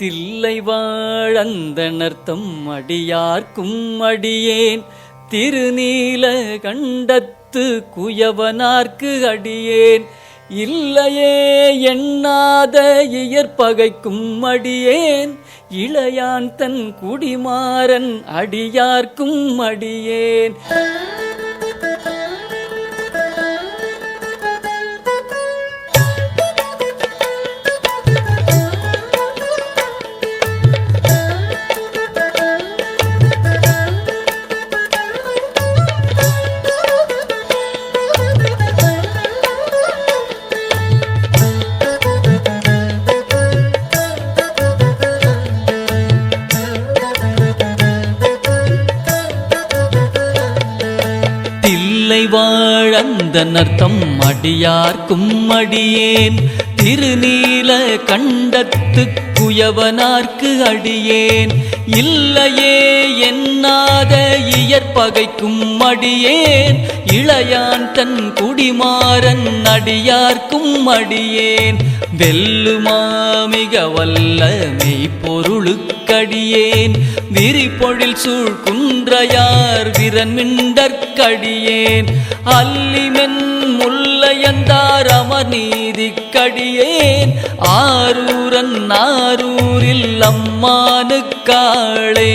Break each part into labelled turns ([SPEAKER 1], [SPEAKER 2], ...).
[SPEAKER 1] தில்லை வாழந்தனர்த்தம் அடியார்க்கும் அடியேன் திருநீல கண்டத்து குயவனார்க்கு அடியேன் இல்லையே எண்ணாத இயற்பகைக்கும் அடியேன் இளையான் தன் குடிமாறன் அடியார்க்கும் அடியேன் பிறந்த நர்த்தம் அடியார் கும்மடியேன் திருநீல கண்டத்து குயவனார்க்கு அடியேன் இல்லையே என்னாத இயற்பகை கும்மடியேன் இளையான் தன் குடிமாறன் அடியார் கும்மடியேன் வெல்லுமா மிக வல்ல மெய்ப்பொருளுக்கு விரிந்தடியேன் விரிபொழில் சூழ் குன்றையார் விரன் மிண்டற்கடியேன் அல்லிமென் முல்லையந்தார் அவர் கடியேன் ஆரூரன் ஆரூரில் அம்மானு காளே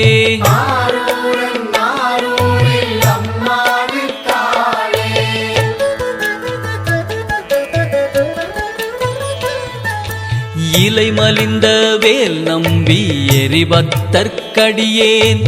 [SPEAKER 1] இலை மலிந்த வேல் நம்பி எரிபத்தற்கு உனக்கடியேன்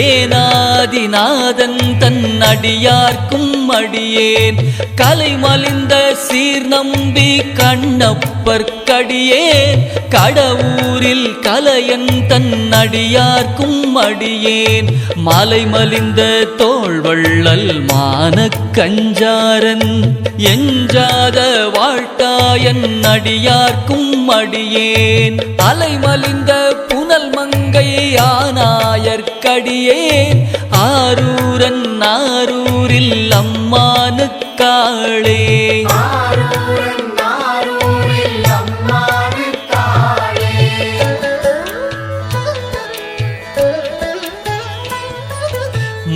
[SPEAKER 1] ஏனாதிநாதன் தன் அடியார்க்கும் அடியேன் கலைமலிந்த சீர் நம்பி கண்ணப்பற்கடியேன் கடவுரில் கலையன் தன் அடியார்க்கும் அடியேன் மலைமலிந்த தோள்வள்ளல் மான கஞ்சாரன் எஞ்சாத வாழ்த்தாயன் அடியார்க்கும் அடியேன் அலைமலிந்த ஆரூரன் நாரூரில் அம்மானுக்காளே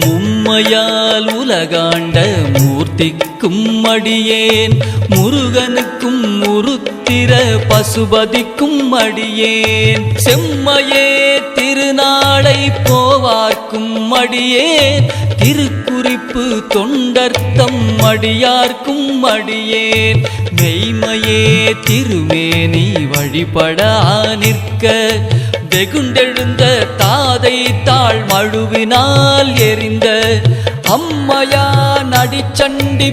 [SPEAKER 1] மும்மையால் உலகாண்ட மூர்த்திக்கும் மடியேன் முருகனுக்கும் முருத்திர பசுபதிக்கும் மடியேன் செம்மையே திருநாளை போவார் அடியே திருக்குறிப்பு தொண்டர்த்தம் அடியார்க்கும் அடியேன் மெய்மையே திருமேனி வழிபட நிற்க வெகுண்டெழுந்த தாதை தாழ் மழுவினால் எரிந்த அம்மையா நடிச்சண்டி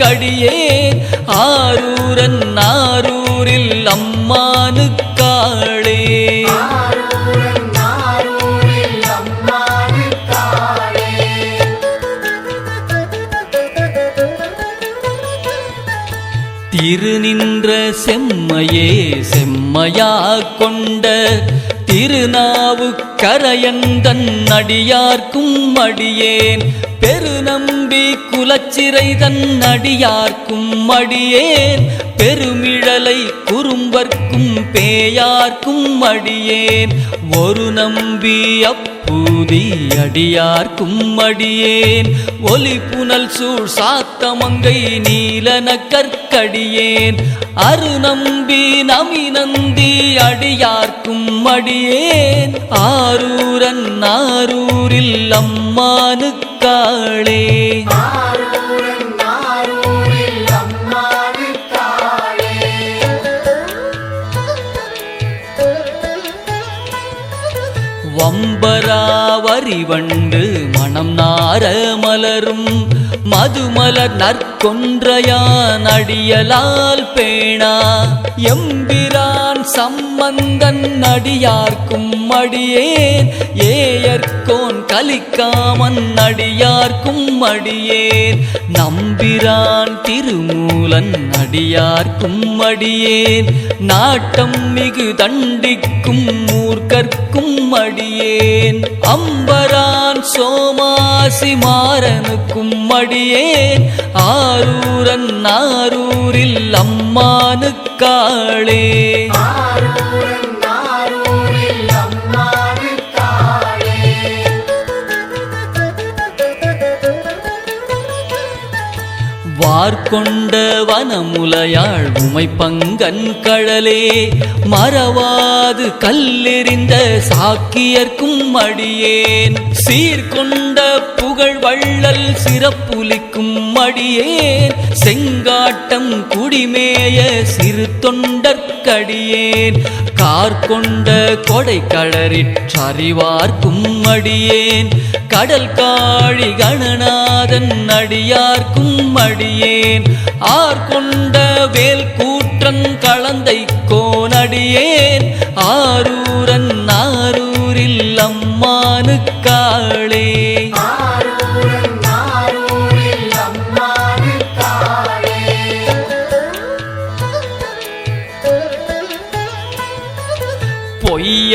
[SPEAKER 1] கடியே ஆரூரன் ஆரூரில் அம்மானு திரு நின்ற செம்மையே செம்மையா கொண்ட திருநாவுக்கரையன் தன் அடியார்க்கும் அடியேன் பெருநம்பி குலச்சிறை தன் அடியார்க்கும் மடியேன் பெருமிழலை குறும்பர்க்கும் பேயார்க்கும் மடியேன் ஒரு நம்பி அப்பூதி அடியார்க்கும் மடியேன் ஒலி புனல் சூழ் சாத்தமங்கை நீலன கற்கடியேன் அரு நம்பி நமி நந்தி அடியார்க்கும் மடியேன் ஆரூரன் ஆரூரில் அம்மானு அம்மாவிற்காளே வம்பராவரிவண்டு மனம் நார மலரும் மதுமலர் நற்கொன்றையான் அடியலால் பேணா எம்பிரா சம்பந்தன் அடியார்க்கும் மடியேன் ஏயர்கோன் கலிக்காமன் அடியார்க்கும் மடியேன் நம்பிரான் திருமூலன் அடியார்க்கும் மடியேன் நாட்டம் மிகு தண்டிக்கும் மூர்க்கற்கும் மடியேன் அம்பரான் சோமாசி மாறனுக்கும் மடியேன் ஆரூரன் ஆரூரில் அம்மானுக்கு காளே வார்கொண்ட வனமுலையாள் உமை பங்கன் கழலே மறவாது கல்லெறிந்த சாக்கியர்க்கும் மடியேன் சீர்கொண்ட புகழ் வள்ளல் சிறப்புலிக்கும் மடியேன் செங்காட்டம் குடிமேய சிறு தொண்டற்கடியேன் கார்கொண்ட கொடை கழறிற்றறிவார் கும்மடியேன் கடல் காழி கணநாதன் அடியார் கும்மடியேன் ஆர்கொண்ட வேல் கூற்றன் கலந்தை கோனடியேன் ஆரூரன் ஆரூரில் அம்மானு காளே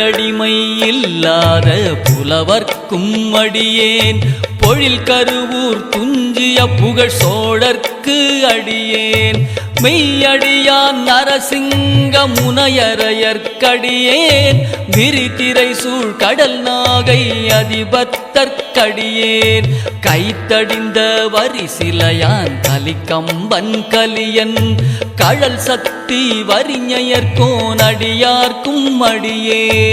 [SPEAKER 1] அடிமை இல்லாத புலவர்க்கும் அடியேன் பொழில் கருவூர் துஞ்சிய புகழ் சோழர்க்கு அடியேன் மெய்யடியான் நரசிங்க முனையரையற்கடியேன் விரித்திரை சூழ் கடல் நாகை அதிபத்தற்கடியேன் கைத்தடிந்த வரி சிலையான் கலிக்கம்பன் கலியன் கழல் சக்தி வரிஞயர்கோன் நடியார்க்கும் அடியே